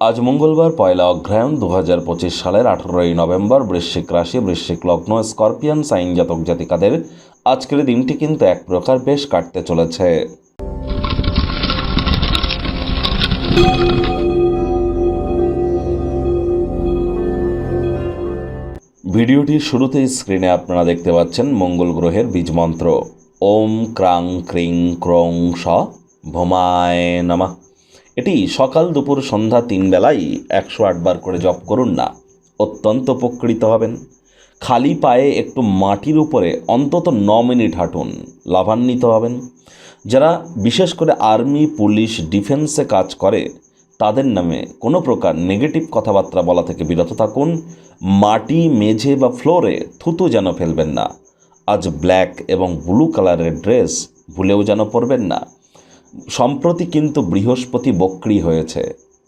আজ মঙ্গলবার পয়লা অগ্রহায়ণ দু হাজার পঁচিশ সালের আঠেরোই নভেম্বর বৃশ্চিক রাশি, বৃশ্চিক লগ্ন, স্করপিয়ান, সাইন জাতক জাতিকাদের আজকের দিনটি কিন্তু এক প্রকার বেশ কাটতে চলেছে। ভিডিওটির শুরুতেই স্ক্রিনে আপনারা দেখতে পাচ্ছেন মঙ্গল গ্রহের বীজ মন্ত্র। ওম ক্রাং ক্রিং ক্রং স ভোমায় নমঃ। এটি সকাল দুপুর সন্ধ্যা তিন বেলাই একশো আটবার করে জপ করুন না। অত্যন্ত উপকৃত হবেন। খালি পায়ে একটু মাটির উপরে অন্তত ন মিনিট হাঁটুন। লাভান্বিত হবেন। যারা বিশেষ করে আর্মি, পুলিশ, ডিফেন্সে কাজ করে, তাদের নামে কোনো প্রকার নেগেটিভ কথাবার্তা বলা থেকে বিরত থাকুন। মাটি, মেঝে বা ফ্লোরে থুতু যেন ফেলবেন না। আজ ব্ল্যাক এবং ব্লু কালারের ড্রেস ভুলেও যেন পরবেন না। সম্প্রতি কিন্তু বৃহস্পতি বক্রি হয়েছে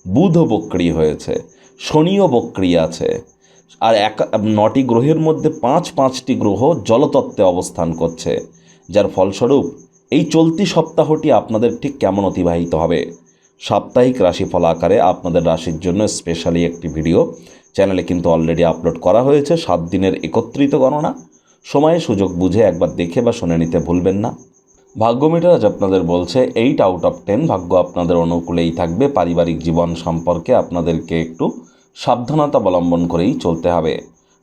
বুধও বক্রি হয়েছে, শনিও বক্রি আছে। আর এক, নটি গ্রহের মধ্যে পাঁচ, পাঁচটি গ্রহ জলতত্ত্বে অবস্থান করছে, যার ফলস্বরূপ এই চলতি সপ্তাহটি আপনাদের ঠিক কেমন অতিবাহিত হবে? সাপ্তাহিক রাশিফল আকারে আপনাদের রাশির জন্য স্পেশালি একটি ভিডিও চ্যানেলে কিন্তু অলরেডি আপলোড করা হয়েছে, সাত দিনের একত্রিত গণনা। সময়ে সুযোগ বুঝে একবার দেখে বা শুনে নিতে ভুলবেন না। ভাগ্য মিটার আজ আপনাদের বলছে এইট আউট অফ টেন ভাগ্য আপনাদের অনুকূলেই থাকবে। পারিবারিক জীবন সম্পর্কে আপনাদেরকে একটু সাবধানতা অবলম্বন করেই চলতে হবে।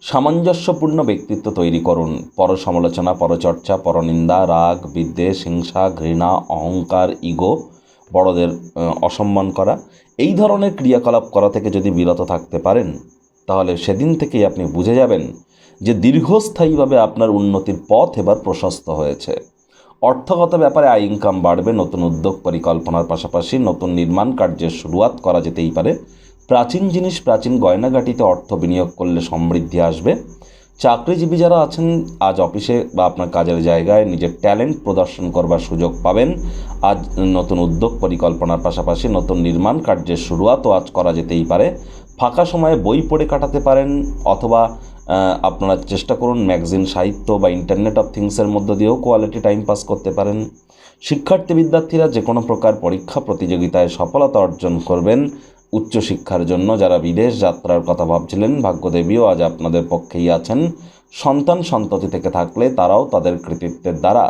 সামঞ্জস্যপূর্ণ ব্যক্তিত্ব তৈরি করুন। পর সমালোচনা পরচর্চা, পরনিন্দা, রাগ, বিদ্বেষ, হিংসা, ঘৃণা, অহংকার, ইগো, বড়দের অসম্মান করা। এই ধরনের ক্রিয়াকলাপ করা থেকে যদি বিরত থাকতে পারেন, তাহলে সেদিন থেকেই আপনি বুঝে যাবেন যে দীর্ঘস্থায়ীভাবে আপনার উন্নতির পথ এবার প্রশস্ত হয়েছে। অর্থগত ব্যাপারে আয় ইনকাম বাড়বে, নতুন উদ্যোগ পরিকল্পনার পাশাপাশি নতুন নির্মাণ কার্যের শুরুয়াত করা যেতেই পারে। প্রাচীন জিনিস, প্রাচীন গয়নাগাটিতে অর্থ বিনিয়োগ করলে সমৃদ্ধি আসবে। চাকরিজীবী যারা আছেন, আজ অফিসে বা আপনার কাজের জায়গায় নিজের ট্যালেন্ট প্রদর্শন করবার সুযোগ পাবেন। আজ নতুন উদ্যোগ পরিকল্পনার পাশাপাশি নতুন নির্মাণ কার্যের শুরুয়াতও আজ করা যেতেই পারে। ফাঁকা সময়ে বই পড়ে কাটাতে পারেন অথবা আপনারা চেষ্টা করুন ম্যাগাজিন, সাহিত্য বা ইন্টারনেট অফ থিংসের মধ্য দিয়েও কোয়ালিটি টাইম পাস করতে পারেন। শিক্ষার্থী বিদ্যার্থীরা যে কোনো প্রকার পরীক্ষা প্রতিযোগিতায় সফলতা অর্জন করবেন উচ্চশিক্ষার জন্য। যারা বিদেশ যাত্রার কথা ভাবছিলেন, ভাগ্যদেবীও আজ আপনাদের পক্ষেই আছেন। সন্তান সন্ততি থেকে থাকলে তারাও তাদের কৃতিত্বের দ্বারা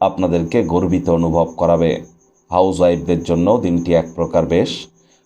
আপনাদেরকে গর্বিত অনুভব করাবে। হাউস ওয়াইফদের জন্য দিনটি এক প্রকার বেশ।